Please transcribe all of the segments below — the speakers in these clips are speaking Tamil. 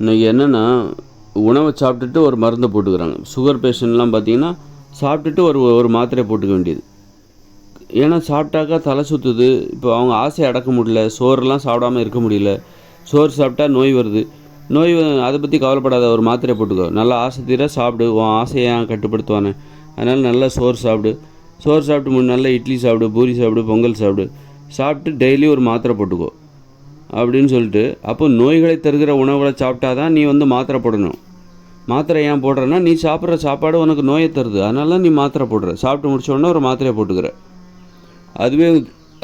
இன்றைக்கி என்னென்னா உணவை சாப்பிட்டுட்டு ஒரு மருந்தை போட்டுக்கிறாங்க. சுகர் பேஷண்ட்லாம் பார்த்தீங்கன்னா சாப்பிட்டுட்டு ஒரு ஒரு மாத்திரை போட்டுக்க வேண்டியது. ஏன்னா சாப்பிட்டாக்கா தலை சுற்றுது இப்போ அவங்க ஆசையை அடக்க முடியல. சோறுலாம் சாப்பிடாம இருக்க முடியல. சோறு சாப்பிட்டா நோய் வருது. நோய் வ- அதை பற்றி கவலைப்படாத ஒரு மாத்திரை போட்டுக்கோ. நல்லா ஆசை தீர சாப்பிடு. உன் ஆசையை ஏன் கட்டுப்படுத்துவானே? அதனால் நல்லா சோறு சாப்பிடு. சோறு சாப்பிட்டு மூணு நல்லா இட்லி சாப்பிடு பூரி சாப்பிடு பொங்கல் சாப்பிடு. சாப்பிட்டு டெய்லி ஒரு மாத்திரை போட்டுக்கோ. அப்படின்னு சொல்லிட்டு அப்போ நோய்களை தருகிற உணவுகளை சாப்பிட்டா தான் நீ வந்து மாத்திரை போடணும். மாத்திரை ஏன் போடுறேன்னா நீ சாப்பிட்ற சாப்பாடு உனக்கு நோயை தருது. அதனால நீ மாத்திரை போடுற. சாப்பிட்டு முடிச்சோடனே ஒரு மாத்திரையை போட்டுக்கிற. அதுவே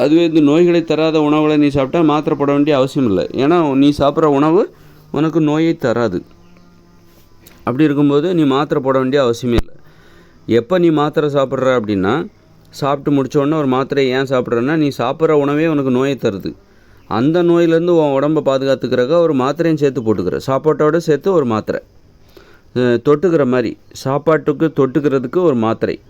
அதுவே இந்த நோய்களை தராத உணவுகளை நீ சாப்பிட்டா மாத்திரை போட வேண்டிய அவசியம் இல்லை. ஏன்னா நீ சாப்பிட்ற உணவு உனக்கு நோயை தராது. அப்படி இருக்கும்போது நீ மாத்திரை போட வேண்டிய அவசியமே இல்லை. எப்போ நீ மாத்திரை சாப்பிட்ற அப்படின்னா சாப்பிட்டு முடிச்சோடனே ஒரு மாத்திரை ஏன் சாப்பிட்றன்னா நீ சாப்பிட்ற உணவே உனக்கு நோயை தருது. அந்த நோயிலேருந்து உன் உடம்பை பாதுகாத்துக்கிறக்க ஒரு மாத்திரையும் சேர்த்து போட்டுக்கிற. சாப்பாட்டோட சேர்த்து ஒரு மாத்திரை. தொட்டுக்கிற மாதிரி. சாப்பாட்டுக்கு தொட்டுக்கிறதுக்கு ஒரு மாத்திரை.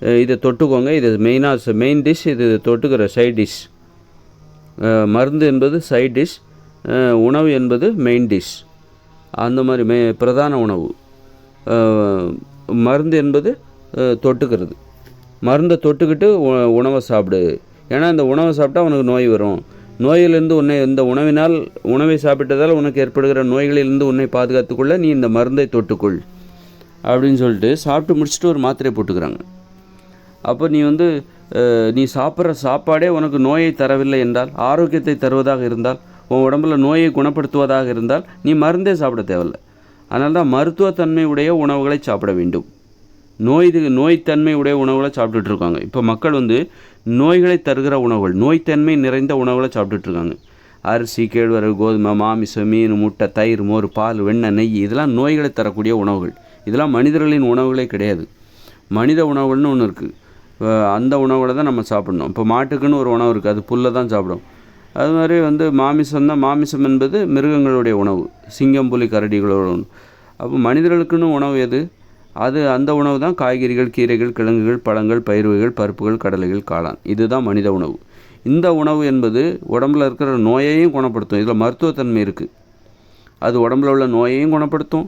இதை தொட்டுக்கோங்க. இது மெயினாக மெயின் டிஷ் இது தொட்டுக்கிற சைட் டிஷ் மருந்து என்பது சைட் டிஷ் உணவு என்பது மெயின் டிஷ் அந்த மாதிரி மே பிரதான உணவு. மருந்து என்பது தொட்டுக்கிறது. மருந்தை தொட்டுக்கிட்டு உ- உணவை சாப்பிடு. ஏன்னா இந்த உணவை சாப்பிட்டா உனக்கு நோய் வரும். நோயிலிருந்து உன்னை இந்த உணவினால் உணவை சாப்பிட்டதால் உனக்கு ஏற்படுகிற நோய்களிலிருந்து உன்னை பாதுகாத்துக்கொள்ள நீ இந்த மருந்தை தொட்டுக்கொள். அப்படின்னு சொல்லிட்டு சாப்பிட்டு முடிச்சுட்டு ஒரு மாத்திரை போட்டுக்கிறாங்க. அப்போ நீ வந்து நீ சாப்பிட்ற சாப்பாடே உனக்கு நோயை தரவில்லை என்றால் ஆரோக்கியத்தை தருவதாக இருந்தால் உன் உடம்புல நோயை குணப்படுத்துவதாக இருந்தால் நீ மருந்தே சாப்பிட தேவையில்ல. அதனால்தான் மருத்துவத்தன்மை உடைய உணவுகளை சாப்பிட வேண்டும். நோய் இது நோய்த்தன்மை உடைய உணவுகளை சாப்பிட்டுட்டு இருக்காங்க இப்போ மக்கள் வந்து நோய்களை தருகிற உணவுகள் நோய்த்தன்மை நிறைந்த உணவுகளை சாப்பிட்டுட்டு இருக்காங்க அரிசி கேழ்வரகு கோதுமை மாமிசம் மீன் முட்டை தயிர் மோர் பால் வெண்ணெய் நெய் இதெல்லாம் நோய்களை தரக்கூடிய உணவுகள். இதெல்லாம் மனிதர்களின் உணவுகளே கிடையாது. மனித உணவுகள்னு ஒன்று இருக்குது அந்த உணவுகளை தான் நம்ம சாப்பிட்ணும். இப்போ மாட்டுக்குன்னு ஒரு உணவு இருக்குது அது புல்லை தான் சாப்பிடும். அது மாதிரி வந்து மாமிசம் தான். மாமிசம் என்பது மிருகங்களுடைய உணவு. சிங்கம் புலி கரடிகளோட. உணவு அப்போ மனிதர்களுக்குன்னு உணவு எது? அது அந்த உணவு தான் காய்கறிகள் கீரைகள் கிழங்குகள் பழங்கள் பயிர் வகைகள் பருப்புகள் கடலைகள் காளான். இதுதான் மனித உணவு. இந்த உணவு என்பது உடம்புல இருக்கிற நோயையும் குணப்படுத்தும். இதில் மருத்துவத்தன்மை இருக்குது அது உடம்புல உள்ள நோயையும் குணப்படுத்தும்.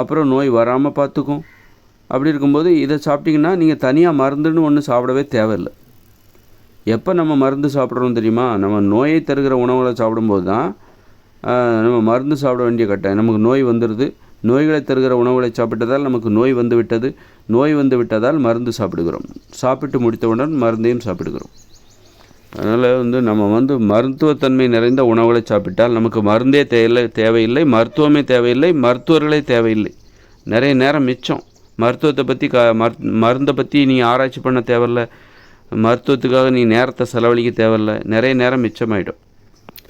அப்புறம் நோய் வராமல் பார்த்துக்கும். அப்படி இருக்கும்போது இதை சாப்பிட்டிங்கன்னா நீங்கள் தனியாக மருந்துன்னு ஒன்று சாப்பிடவே தேவையில்லை. எப்போ நம்ம மருந்து சாப்பிட்றோம் தெரியுமா? நம்ம நோயை தருகிற உணவுகளை சாப்பிடும்போது தான் நம்ம மருந்து சாப்பிட வேண்டிய கட்டாயம். நமக்கு நோய் வந்துடுது நோய்களை தருகிற உணவுகளை சாப்பிட்டதால் நமக்கு நோய் வந்து விட்டது நோய் வந்து விட்டதால் மருந்து சாப்பிடுகிறோம். சாப்பிட்டு முடித்தவுடன் மருந்தையும் சாப்பிடுகிறோம். அதனால் வந்து நம்ம வந்து மருத்துவத்தன்மை நிறைந்த உணவுகளை சாப்பிட்டால் நமக்கு மருந்தே தேவையில்லை தேவையில்லை மருத்துவமே தேவையில்லை மருத்துவர்களே தேவையில்லை. நிறைய நேரம் மிச்சம். மருத்துவத்தை பற்றி க மருத் மருந்தை பற்றி நீ ஆராய்ச்சி பண்ண தேவையில்ல. மருத்துவத்துக்காக நீ நேரத்தை செலவழிக்க தேவையில்ல. நிறைய நேரம் மிச்சமாயிடும்.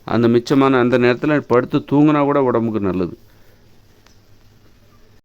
அந்த மிச்சமான அந்த நேரத்தில் படுத்து தூங்கினா கூட உடம்புக்கு நல்லது.